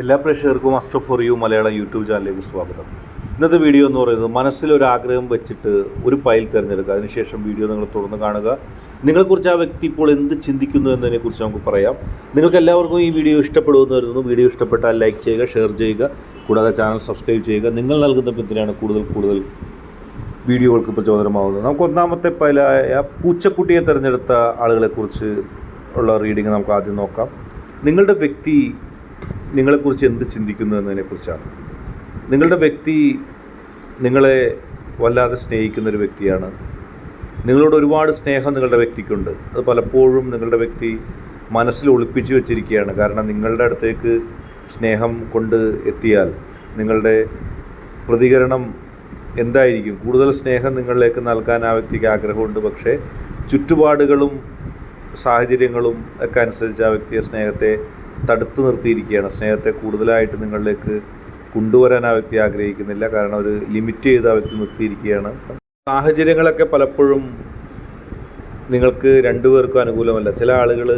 എല്ലാ പ്രേക്ഷകർക്കും Aster for you Malayalam YouTube ചാനലിലേക്ക് സ്വാഗതം. ഇന്നത്തെ വീഡിയോ എന്ന് പറയുന്നത് മനസ്സിലൊരു ആഗ്രഹം വെച്ചിട്ട് ഒരു ഫയൽ തിരഞ്ഞെടുക്കുക. അതിനുശേഷം വീഡിയോ നിങ്ങൾ തുറന്ന് കാണുക. നിങ്ങളെക്കുറിച്ച് ആ വ്യക്തി ഇപ്പോൾ എന്ത് ചിന്തിക്കുന്നു എന്നതിനെക്കുറിച്ച് നമുക്ക് പറയാം. നിങ്ങൾക്ക് എല്ലാവർക്കും ഈ വീഡിയോ ഇഷ്ടപ്പെടുമെന്ന് കരുതുന്നു. വീഡിയോ ഇഷ്ടപ്പെട്ടാൽ ലൈക്ക് ചെയ്യുക ഷെയർ ചെയ്യുക. കൂടാതെ ചാനൽ സബ്സ്ക്രൈബ് ചെയ്യുക. നിങ്ങൾ നൽകുന്ന പിന്തുണയാണ് കൂടുതൽ കൂടുതൽ വീഡിയോകൾക്ക് പ്രചോദനമാകുന്നത് നമുക്ക് ഒന്നാമത്തെ പൈലായ പൂച്ചക്കുട്ടിയെ തിരഞ്ഞെടുത്ത ആളുകളെക്കുറിച്ച് ഉള്ള റീഡിങ് നമുക്ക് ആദ്യം നോക്കാം. നിങ്ങളുടെ വ്യക്തി നിങ്ങളെക്കുറിച്ച് എന്ത് ചിന്തിക്കുന്നു എന്നതിനെക്കുറിച്ചാണ് നിങ്ങളുടെ വ്യക്തി നിങ്ങളെ വല്ലാതെ സ്നേഹിക്കുന്നൊരു വ്യക്തിയാണ്. നിങ്ങളോട് ഒരുപാട് സ്നേഹം നിങ്ങളുടെ വ്യക്തിക്കുണ്ട്. അത് പലപ്പോഴും നിങ്ങളുടെ വ്യക്തി മനസ്സിൽ ഒളിപ്പിച്ചു വെച്ചിരിക്കുകയാണ്. കാരണം നിങ്ങളുടെ അടുത്തേക്ക് സ്നേഹം കൊണ്ട് എത്തിയാൽ നിങ്ങളുടെ പ്രതികരണം എന്തായിരിക്കും? കൂടുതൽ സ്നേഹം നിങ്ങളിലേക്ക് നൽകാൻ ആ വ്യക്തിക്ക് ആഗ്രഹമുണ്ട്. പക്ഷേ ചുറ്റുപാടുകളും സാഹചര്യങ്ങളും ഒക്കെ അനുസരിച്ച് ആ വ്യക്തിയെ സ്നേഹത്തെ തടുത്തു നിർത്തിയിരിക്കുകയാണ്. സ്നേഹത്തെ കൂടുതലായിട്ട് നിങ്ങളിലേക്ക് കൊണ്ടുവരാൻ ആ വ്യക്തി ആഗ്രഹിക്കുന്നില്ല. കാരണം ഒരു ലിമിറ്റ് ചെയ്ത് ആ വ്യക്തി നിർത്തിയിരിക്കുകയാണ്. സാഹചര്യങ്ങളൊക്കെ പലപ്പോഴും നിങ്ങൾക്ക് രണ്ടുപേർക്കും അനുകൂലമല്ല. ചില ആളുകൾ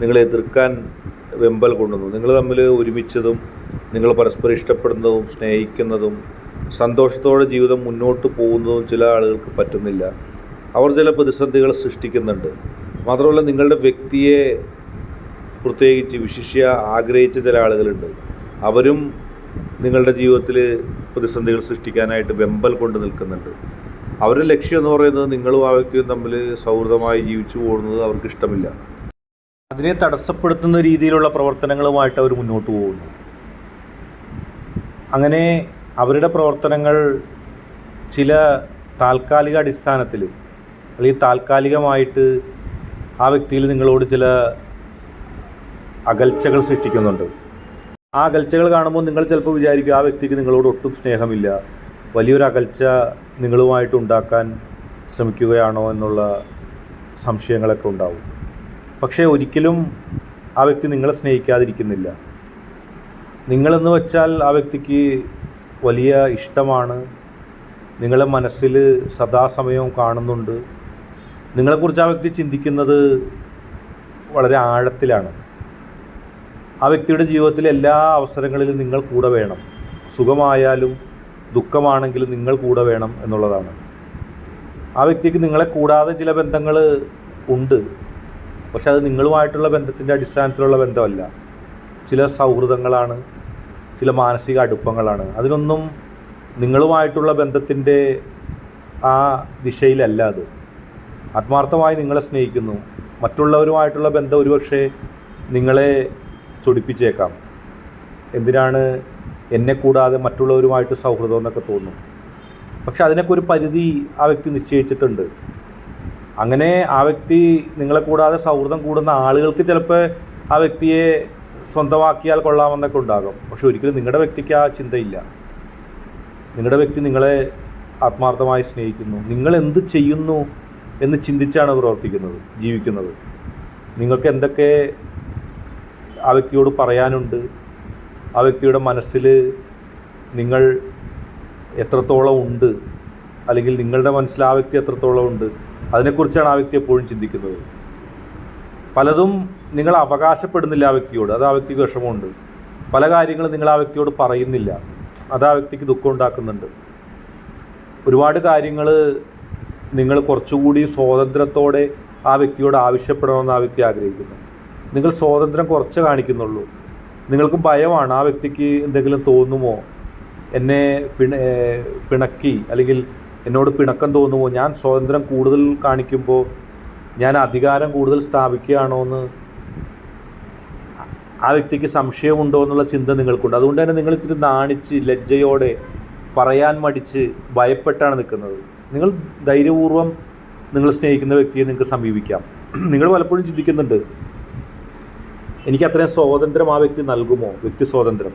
നിങ്ങളെ എതിർക്കാൻ വെമ്പൽ കൊണ്ടുവന്നു. നിങ്ങൾ തമ്മിൽ ഒരുമിച്ചതും നിങ്ങൾ പരസ്പരം ഇഷ്ടപ്പെടുന്നതും സ്നേഹിക്കുന്നതും സന്തോഷത്തോടെ ജീവിതം മുന്നോട്ട് പോകുന്നതും ചില ആളുകൾക്ക് പറ്റുന്നില്ല. അവർ ചില പ്രതിസന്ധികൾ സൃഷ്ടിക്കുന്നുണ്ട്. മാത്രമല്ല നിങ്ങളുടെ വ്യക്തിയെ പ്രത്യേകിച്ച് വിശിഷ്യ ആഗ്രഹിച്ച ചില ആളുകളുണ്ട്. അവരും നിങ്ങളുടെ ജീവിതത്തിൽ പ്രതിസന്ധികൾ സൃഷ്ടിക്കാനായിട്ട് വെമ്പൽ കൊണ്ട് നിൽക്കുന്നുണ്ട്. അവരുടെ ലക്ഷ്യം എന്ന് പറയുന്നത് നിങ്ങളും ആ വ്യക്തിയും തമ്മിൽ സൗഹൃദമായി ജീവിച്ചു പോകുന്നത് അവർക്ക് ഇഷ്ടമില്ല. അതിനെ തടസ്സപ്പെടുത്തുന്ന രീതിയിലുള്ള പ്രവർത്തനങ്ങളുമായിട്ട് അവർ മുന്നോട്ട് പോകുന്നു. അങ്ങനെ അവരുടെ പ്രവർത്തനങ്ങൾ ചില താൽക്കാലിക അടിസ്ഥാനത്തിൽ അല്ലെങ്കിൽ താൽക്കാലികമായിട്ട് ആ വ്യക്തിയിൽ നിങ്ങളോട് ചില അകൽച്ചകൾ സൃഷ്ടിക്കുന്നുണ്ട്. ആ അകൽച്ചകൾ കാണുമ്പോൾ നിങ്ങൾ ചിലപ്പോൾ വിചാരിക്കും ആ വ്യക്തിക്ക് നിങ്ങളോട് ഒട്ടും സ്നേഹമില്ല. വലിയൊരു അകൽച്ച നിങ്ങളുമായിട്ട് ഉണ്ടാക്കാൻ ശ്രമിക്കുകയാണോ എന്നുള്ള സംശയങ്ങളൊക്കെ ഉണ്ടാവും. പക്ഷേ ഒരിക്കലും ആ വ്യക്തി നിങ്ങളെ സ്നേഹിക്കാതിരിക്കുന്നില്ല. നിങ്ങളെന്ന് വെച്ചാൽ ആ വ്യക്തിക്ക് വലിയ ഇഷ്ടമാണ്. നിങ്ങളെ മനസ്സിൽ സദാസമയവും കാണുന്നുണ്ട്. നിങ്ങളെക്കുറിച്ച് ആ വ്യക്തി ചിന്തിക്കുന്നത് വളരെ ആഴത്തിലാണ്. ആ വ്യക്തിയുടെ ജീവിതത്തിലെ എല്ലാ അവസരങ്ങളിലും നിങ്ങൾ കൂടെ വേണം. സുഖമായാലും ദുഃഖമാണെങ്കിലും നിങ്ങൾ കൂടെ വേണം എന്നുള്ളതാണ്. ആ വ്യക്തിക്ക് നിങ്ങളെ കൂടാതെ ചില ബന്ധങ്ങൾ ഉണ്ട്. പക്ഷെ അത് നിങ്ങളുമായിട്ടുള്ള ബന്ധത്തിന്റെ അടിസ്ഥാനത്തിലുള്ള ബന്ധമല്ല. ചില സൗഹൃദങ്ങളാണ് ചില മാനസിക അടുപ്പങ്ങളാണ്. അതിനൊന്നും നിങ്ങളുമായിട്ടുള്ള ബന്ധത്തിന്റെ ആ ദിശയിലല്ല അത്. ആത്മാർത്ഥമായി നിങ്ങളെ സ്നേഹിക്കുന്നു. മറ്റുള്ളവരുമായിട്ടുള്ള ബന്ധം ഒരുപക്ഷെ നിങ്ങളെ ചൊടിപ്പിച്ചേക്കാം. എന്തിനാണ് എന്നെ കൂടാതെ മറ്റുള്ളവരുമായിട്ട് സൗഹൃദം എന്നൊക്കെ തോന്നും. പക്ഷെ അതിനൊക്കെ ഒരു പരിധി ആ വ്യക്തി നിശ്ചയിച്ചിട്ടുണ്ട്. അങ്ങനെ ആ വ്യക്തി നിങ്ങളെ കൂടാതെ സൗഹൃദം കൂടുന്ന ആളുകൾക്ക് ചിലപ്പോൾ ആ വ്യക്തിയെ സ്വന്തമാക്കിയാൽ കൊള്ളാമെന്നൊക്കെ ഉണ്ടാകും. പക്ഷെ ഒരിക്കലും നിങ്ങളുടെ വ്യക്തിക്ക് ആ ചിന്തയില്ല. നിങ്ങളുടെ വ്യക്തി നിങ്ങളെ ആത്മാർത്ഥമായി സ്നേഹിക്കുന്നു. നിങ്ങൾ എന്ത് ചെയ്യുന്നു എന്ന് ചിന്തിച്ചാണ് പ്രവർത്തിക്കുന്നത് ജീവിക്കുന്നത്. നിങ്ങൾക്ക് എന്തൊക്കെ ആ വ്യക്തിയോട് പറയാനുണ്ട്. ആ വ്യക്തിയുടെ മനസ്സിൽ നിങ്ങൾ എത്രത്തോളം ഉണ്ട്? അല്ലെങ്കിൽ നിങ്ങളുടെ മനസ്സിൽ ആ വ്യക്തി എത്രത്തോളം ഉണ്ട്? അതിനെക്കുറിച്ചാണ് ആ വ്യക്തി എപ്പോഴും ചിന്തിക്കുന്നത്. പലതും നിങ്ങൾ അവകാശപ്പെടുന്നില്ല ആ വ്യക്തിയോട്. അത് ആ വ്യക്തിക്ക് വിഷമമുണ്ട്. പല കാര്യങ്ങളും നിങ്ങൾ ആ വ്യക്തിയോട് പറയുന്നില്ല. അത് ആ വ്യക്തിക്ക് ദുഃഖം ഉണ്ടാക്കുന്നുണ്ട്. ഒരുപാട് കാര്യങ്ങൾ നിങ്ങൾ കുറച്ചുകൂടി സ്വാതന്ത്ര്യത്തോടെ ആ വ്യക്തിയോട് ആവശ്യപ്പെടണമെന്ന് ആ വ്യക്തി ആഗ്രഹിക്കുന്നു. നിങ്ങൾ സ്വാതന്ത്ര്യം കുറച്ച് കാണിക്കുന്നുള്ളൂ. നിങ്ങൾക്ക് ഭയമാണ് ആ വ്യക്തിക്ക് എന്തെങ്കിലും തോന്നുമോ? എന്നെ പിണ പിണക്കി അല്ലെങ്കിൽ എന്നോട് പിണക്കം തോന്നുമോ? ഞാൻ സ്വാതന്ത്ര്യം കൂടുതൽ കാണിക്കുമ്പോൾ ഞാൻ അധികാരം കൂടുതൽ സ്ഥാപിക്കുകയാണോ എന്ന് ആ വ്യക്തിക്ക് സംശയമുണ്ടോ എന്നുള്ള ചിന്ത നിങ്ങൾക്കുണ്ട്. അതുകൊണ്ട് തന്നെ നിങ്ങൾ ഇത്തിരി നാണിച്ച് ലജ്ജയോടെ പറയാൻ മടിച്ച് ഭയപ്പെട്ടാണ് നിൽക്കുന്നത്. നിങ്ങൾ ധൈര്യപൂർവം നിങ്ങൾ സ്നേഹിക്കുന്ന വ്യക്തിയെ നിങ്ങൾക്ക് സമീപിക്കാം. നിങ്ങൾ പലപ്പോഴും ചിന്തിക്കുന്നുണ്ട് എനിക്ക് അത്രയും സ്വാതന്ത്ര്യം ആ വ്യക്തി നൽകുമോ? വ്യക്തി സ്വാതന്ത്ര്യം.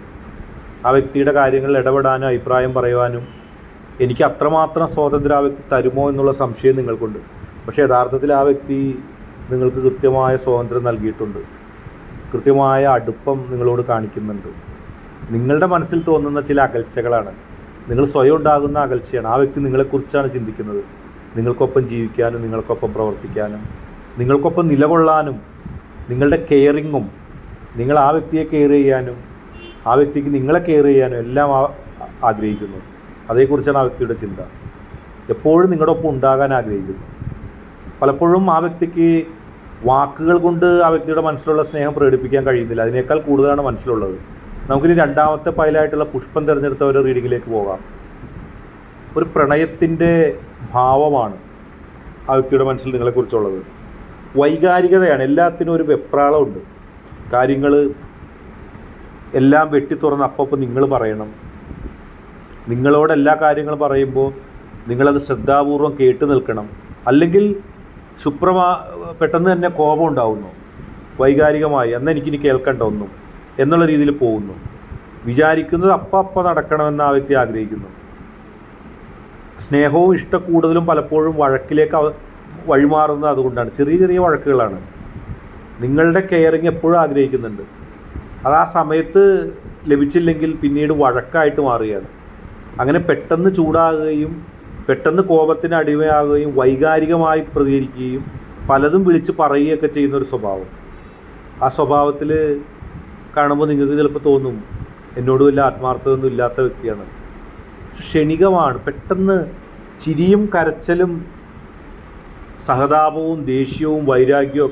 ആ വ്യക്തിയുടെ കാര്യങ്ങളിൽ ഇടപെടാനും അഭിപ്രായം പറയുവാനും എനിക്ക് അത്രമാത്രം സ്വാതന്ത്ര്യം ആ വ്യക്തി തരുമോ എന്നുള്ള സംശയം നിങ്ങൾക്കുണ്ട്. പക്ഷേ യഥാർത്ഥത്തിൽ ആ വ്യക്തി നിങ്ങൾക്ക് കൃത്യമായ സ്വാതന്ത്ര്യം നൽകിയിട്ടുണ്ട്. കൃത്യമായ അടുപ്പം നിങ്ങളോട് കാണിക്കുന്നുണ്ട്. നിങ്ങളുടെ മനസ്സിൽ തോന്നുന്ന ചില അകൽച്ചകളാണ്. നിങ്ങൾ സ്വയം ഉണ്ടാകുന്ന അകൽച്ചയാണ്. ആ വ്യക്തി നിങ്ങളെക്കുറിച്ചാണ് ചിന്തിക്കുന്നത്. നിങ്ങൾക്കൊപ്പം ജീവിക്കാനും നിങ്ങൾക്കൊപ്പം പ്രവർത്തിക്കാനും നിങ്ങൾക്കൊപ്പം നിലകൊള്ളാനും നിങ്ങളുടെ കെയറിങ്ങും നിങ്ങൾ ആ വ്യക്തിയെ കെയർ ചെയ്യാനും ആ വ്യക്തിക്ക് നിങ്ങളെ കെയർ ചെയ്യാനും എല്ലാം ആഗ്രഹിക്കുന്നു. അതേക്കുറിച്ചാണ് ആ വ്യക്തിയുടെ ചിന്ത. എപ്പോഴും നിങ്ങളുടെ ഒപ്പം ഉണ്ടാകാൻ ആഗ്രഹിക്കുന്നു. പലപ്പോഴും ആ വ്യക്തിക്ക് വാക്കുകൾ കൊണ്ട് ആ വ്യക്തിയുടെ മനസ്സിലുള്ള സ്നേഹം പ്രകടിപ്പിക്കാൻ കഴിയുന്നില്ല. അതിനേക്കാൾ കൂടുതലാണ് മനസ്സിലുള്ളത്. നമുക്കിനി രണ്ടാമത്തെ പൈലായിട്ടുള്ള പുഷ്പം തിരഞ്ഞെടുത്ത ഒരു റീഡിങ്ങിലേക്ക് പോകാം. ഒരു പ്രണയത്തിന്റെ ഭാവമാണ് ആ വ്യക്തിയുടെ മനസ്സിൽ നിങ്ങളെക്കുറിച്ചുള്ളത്. വൈകാരികതയാണ്. എല്ലാത്തിനും ഒരു വെപ്രാളമുണ്ട്. കാര്യങ്ങൾ എല്ലാം വെട്ടി തുറന്ന് അപ്പം നിങ്ങൾ പറയണം. നിങ്ങളോട് എല്ലാ കാര്യങ്ങളും പറയുമ്പോൾ നിങ്ങളത് ശ്രദ്ധാപൂർവം കേട്ട് നിൽക്കണം. അല്ലെങ്കിൽ സുപ്രമാ പെട്ടെന്ന് തന്നെ കോപം ഉണ്ടാവുന്നു. വൈകാരികമായി അന്ന് എനിക്കിനി കേൾക്കേണ്ട ഒന്നും എന്നുള്ള രീതിയിൽ പോകുന്നു. വിചാരിക്കുന്നത് അപ്പം അപ്പം നടക്കണമെന്ന് ആ വ്യക്തി ആഗ്രഹിക്കുന്നു. സ്നേഹവും ഇഷ്ടക്കൂടുതലും പലപ്പോഴും വഴക്കിലേക്ക് വഴിമാറുന്നത് അതുകൊണ്ടാണ്. ചെറിയ ചെറിയ വഴക്കുകളാണ്. നിങ്ങളുടെ കെയറിങ് എപ്പോഴും ആഗ്രഹിക്കുന്നുണ്ട്. അത് ആ സമയത്ത് ലഭിച്ചില്ലെങ്കിൽ പിന്നീട് വഴക്കായിട്ട് മാറുകയാണ്. അങ്ങനെ പെട്ടെന്ന് ചൂടാകുകയും പെട്ടെന്ന് കോപത്തിന് അടിമയാകുകയും വൈകാരികമായി പ്രതികരിക്കുകയും പലതും വിളിച്ച് പറയുകയൊക്കെ ചെയ്യുന്നൊരു സ്വഭാവം. ആ സ്വഭാവത്തിൽ കാണുമ്പോൾ നിങ്ങൾക്ക് ചിലപ്പോൾ തോന്നും എന്നോട് വലിയ ആത്മാർത്ഥതയൊന്നും ഇല്ലാത്ത വ്യക്തിയാണ്. ക്ഷണികമാണ്. പെട്ടെന്ന് ചിരിയും കരച്ചലും സഹതാപവും ദേഷ്യവും വൈരാഗ്യവും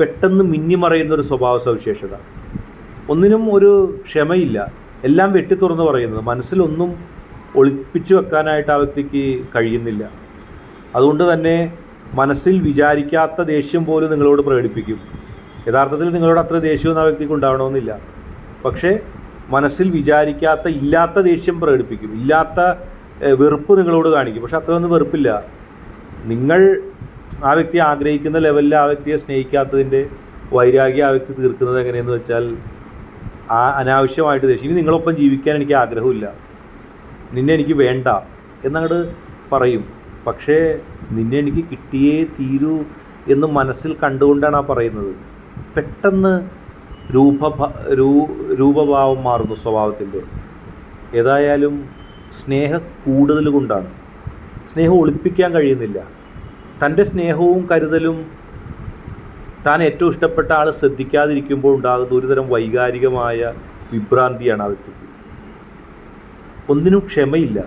പെട്ടെന്ന് മിന്നിമറയുന്ന ഒരു സ്വഭാവ സവിശേഷത ഒന്നിനും ഒരു ക്ഷമയില്ല. എല്ലാം വെട്ടി തുറന്ന് പറയുന്നത്. മനസ്സിലൊന്നും ഒളിപ്പിച്ചു വെക്കാനായിട്ട് ആ വ്യക്തിക്ക് കഴിയുന്നില്ല. അതുകൊണ്ട് തന്നെ മനസ്സിൽ വിചാരിക്കാത്ത ദേഷ്യം പോലും നിങ്ങളോട് പ്രകടിപ്പിക്കും. യഥാർത്ഥത്തിൽ നിങ്ങളോട് അത്ര ദേഷ്യമൊന്നും ആ വ്യക്തിക്ക് ഉണ്ടാവണമെന്നില്ല. പക്ഷേ മനസ്സിൽ വിചാരിക്കാത്ത ഇല്ലാത്ത ദേഷ്യം പ്രകടിപ്പിക്കും. ഇല്ലാത്ത വെറുപ്പ് നിങ്ങളോട് കാണിക്കും. പക്ഷെ അത്രയൊന്നും വെറുപ്പില്ല. നിങ്ങൾ ആ വ്യക്തി ആഗ്രഹിക്കുന്ന ലെവലിൽ ആ വ്യക്തിയെ സ്നേഹിക്കാത്തതിന്റെ വൈരാഗ്യം ആ വ്യക്തി തീർക്കുന്നത് എങ്ങനെയെന്ന് വെച്ചാൽ ആ അനാവശ്യമായിട്ട് ദേഷ്യം ഇനി നിങ്ങളൊപ്പം ജീവിക്കാൻ എനിക്ക് ആഗ്രഹമില്ല. നിന്നെ എനിക്ക് വേണ്ട എന്നങ്ങോട്ട് പറയും. പക്ഷേ നിന്നെ എനിക്ക് കിട്ടിയേ തീരൂ എന്ന് മനസ്സിൽ കണ്ടുകൊണ്ടാണ് ആ പറയുന്നത്. പെട്ടെന്ന് രൂപ രൂപഭാവം മാറുന്നു സ്വഭാവത്തിന്റെ. ഏതായാലും സ്നേഹ കൂടുതൽ കൊണ്ടാണ്. സ്നേഹം ഒളിപ്പിക്കാൻ കഴിയുന്നില്ല. തന്റെ സ്നേഹവും കരുതലും താൻ ഏറ്റവും ഇഷ്ടപ്പെട്ട ആൾ ശ്രദ്ധിക്കാതിരിക്കുമ്പോൾ ഉണ്ടാകുന്ന ഒരുതരം വൈകാരികമായ വിഭ്രാന്തിയാണ് ആ വ്യക്തിക്ക്. ഒന്നിനും ക്ഷമയില്ല.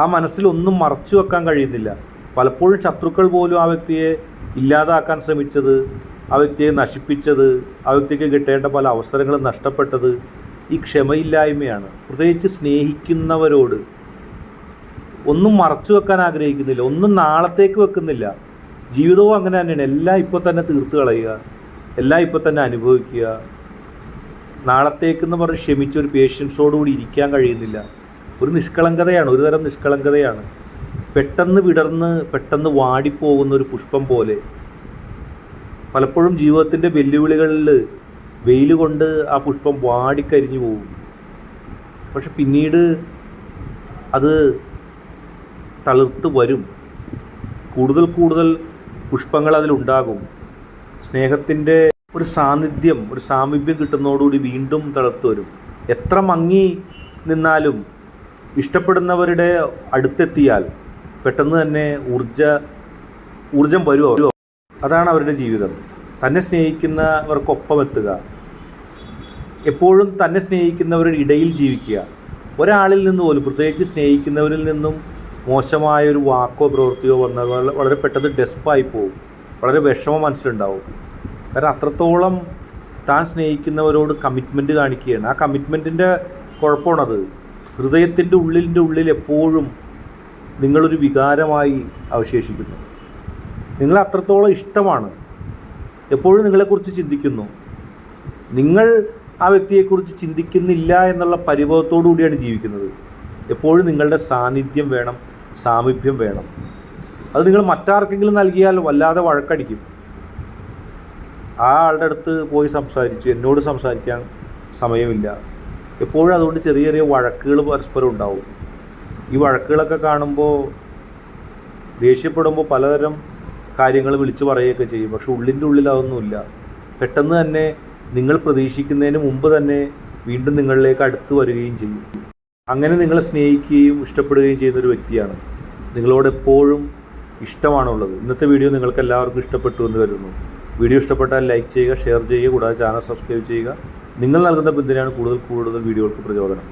ആ മനസ്സിൽ ഒന്നും മറച്ചു വെക്കാൻ കഴിയുന്നില്ല. പലപ്പോഴും ശത്രുക്കൾ പോലും ആ വ്യക്തിയെ ഇല്ലാതാക്കാൻ ശ്രമിച്ചത് ആ വ്യക്തിയെ നശിപ്പിച്ചത് ആ വ്യക്തിക്ക് കിട്ടേണ്ട പല അവസരങ്ങളും നഷ്ടപ്പെട്ടത് ഈ ക്ഷമയില്ലായ്മയാണ്. പ്രത്യേകിച്ച് സ്നേഹിക്കുന്നവരോട് ഒന്നും മറച്ചു വെക്കാൻ ആഗ്രഹിക്കുന്നില്ല. ഒന്നും നാളത്തേക്ക് വെക്കുന്നില്ല. ജീവിതവും അങ്ങനെ തന്നെയാണ്. എല്ലാം ഇപ്പോൾ തന്നെ തീർത്ത് കളയുക. എല്ലാം ഇപ്പോൾ തന്നെ അനുഭവിക്കുക. നാളത്തേക്കെന്ന് പറഞ്ഞ് ക്ഷമിച്ച് ഒരു പേഷ്യൻസോടുകൂടി ഇരിക്കാൻ കഴിയുന്നില്ല. ഒരു നിഷ്കളങ്കതയാണ്. ഒരു തരം നിഷ്കളങ്കതയാണ്. പെട്ടെന്ന് വിടർന്ന് പെട്ടെന്ന് വാടിപ്പോകുന്ന ഒരു പുഷ്പം പോലെ. പലപ്പോഴും ജീവിതത്തിന്റെ വെല്ലുവിളികളിൽ വെയിൽ കൊണ്ട് ആ പുഷ്പം വാടിക്കരിഞ്ഞു പോകും. പക്ഷെ പിന്നീട് അത് തളിർത്ത് വരും. കൂടുതൽ കൂടുതൽ പുഷ്പങ്ങൾ അതിലുണ്ടാകും സ്നേഹത്തിന്റെ ഒരു സാന്നിധ്യം ഒരു സാമീപ്യം കിട്ടുന്നതോടുകൂടി വീണ്ടും തളർത്ത് വരും. എത്ര മങ്ങി നിന്നാലും ഇഷ്ടപ്പെടുന്നവരുടെ അടുത്തെത്തിയാൽ പെട്ടെന്ന് തന്നെ ഊർജ ഊർജം വരുമോ അതാണ് അവരുടെ ജീവിതം. തന്നെ സ്നേഹിക്കുന്നവർക്കൊപ്പം എത്തുക. എപ്പോഴും തന്നെ സ്നേഹിക്കുന്നവരുടെ ഇടയിൽ ജീവിക്കുക. ഒരാളിൽ നിന്ന് പോലും പ്രത്യേകിച്ച് സ്നേഹിക്കുന്നവരിൽ നിന്നും മോശമായ ഒരു വാക്കോ പ്രവൃത്തിയോ വന്നാൽ വള- വളരെ പെട്ടെന്ന് ഡെസ്പായി പോകും വളരെ വിഷമം മനസ്സിലുണ്ടാവും. കാരണം അത്രത്തോളം താൻ സ്നേഹിക്കുന്നവരോട് കമ്മിറ്റ്മെന്റ് കാണിക്കുകയാണ്. ആ കമ്മിറ്റ്മെന്റിന്റെ കുഴപ്പമാണത്. ഹൃദയത്തിന്റെ ഉള്ളിന്റെ ഉള്ളിൽ എപ്പോഴും നിങ്ങളൊരു വികാരമായി അവശേഷിക്കുന്നു. നിങ്ങൾ അത്രത്തോളം ഇഷ്ടമാണ്. എപ്പോഴും നിങ്ങളെക്കുറിച്ച് ചിന്തിക്കുന്നു. നിങ്ങൾ ആ വ്യക്തിയെക്കുറിച്ച് ചിന്തിക്കുന്നില്ല എന്നുള്ള പരിഭവത്തോടു കൂടിയാണ് ജീവിക്കുന്നത്. എപ്പോഴും നിങ്ങളുടെ സാന്നിധ്യം വേണം. സാമീപ്യം വേണം. അത് നിങ്ങൾ മറ്റാർക്കെങ്കിലും നൽകിയാൽ വല്ലാതെ വഴക്കടിക്കും. ആ ആളുടെ അടുത്ത് പോയി സംസാരിച്ചു എന്നോട് സംസാരിക്കാൻ സമയമില്ല. എപ്പോഴും അതുകൊണ്ട് ചെറിയ ചെറിയ വഴക്കുകൾ പരസ്പരം ഉണ്ടാവും. ഈ വഴക്കുകളൊക്കെ കാണുമ്പോൾ ദേഷ്യപ്പെടുമ്പോൾ പലതരം കാര്യങ്ങൾ വിളിച്ചു പറയുകയൊക്കെ ചെയ്യും. പക്ഷെ ഉള്ളിന്റെ ഉള്ളിൽ അതൊന്നുമില്ല. പെട്ടെന്ന് തന്നെ നിങ്ങൾ പ്രതീക്ഷിക്കുന്നതിന് മുമ്പ് തന്നെ വീണ്ടും നിങ്ങളിലേക്ക് അടുത്ത് വരികയും ചെയ്യും. അങ്ങനെ നിങ്ങളെ സ്നേഹിക്കുകയും ഇഷ്ടപ്പെടുകയും ചെയ്യുന്ന ഒരു വ്യക്തിയാണ്. നിങ്ങളോട് എപ്പോഴും ഇഷ്ടമാണുള്ളത്. ഇന്നത്തെ വീഡിയോ നിങ്ങൾക്ക് എല്ലാവർക്കും ഇഷ്ടപ്പെട്ടു എന്ന് കരുതുന്നു. വീഡിയോ ഇഷ്ടപ്പെട്ടാൽ ലൈക്ക് ചെയ്യുക ഷെയർ ചെയ്യുക കൂടാതെ ചാനൽ സബ്സ്ക്രൈബ് ചെയ്യുക. നിങ്ങൾ നൽകുന്ന പിന്തുണയാണ് കൂടുതൽ കൂടുതൽ വീഡിയോകൾക്ക് പ്രചോദനം.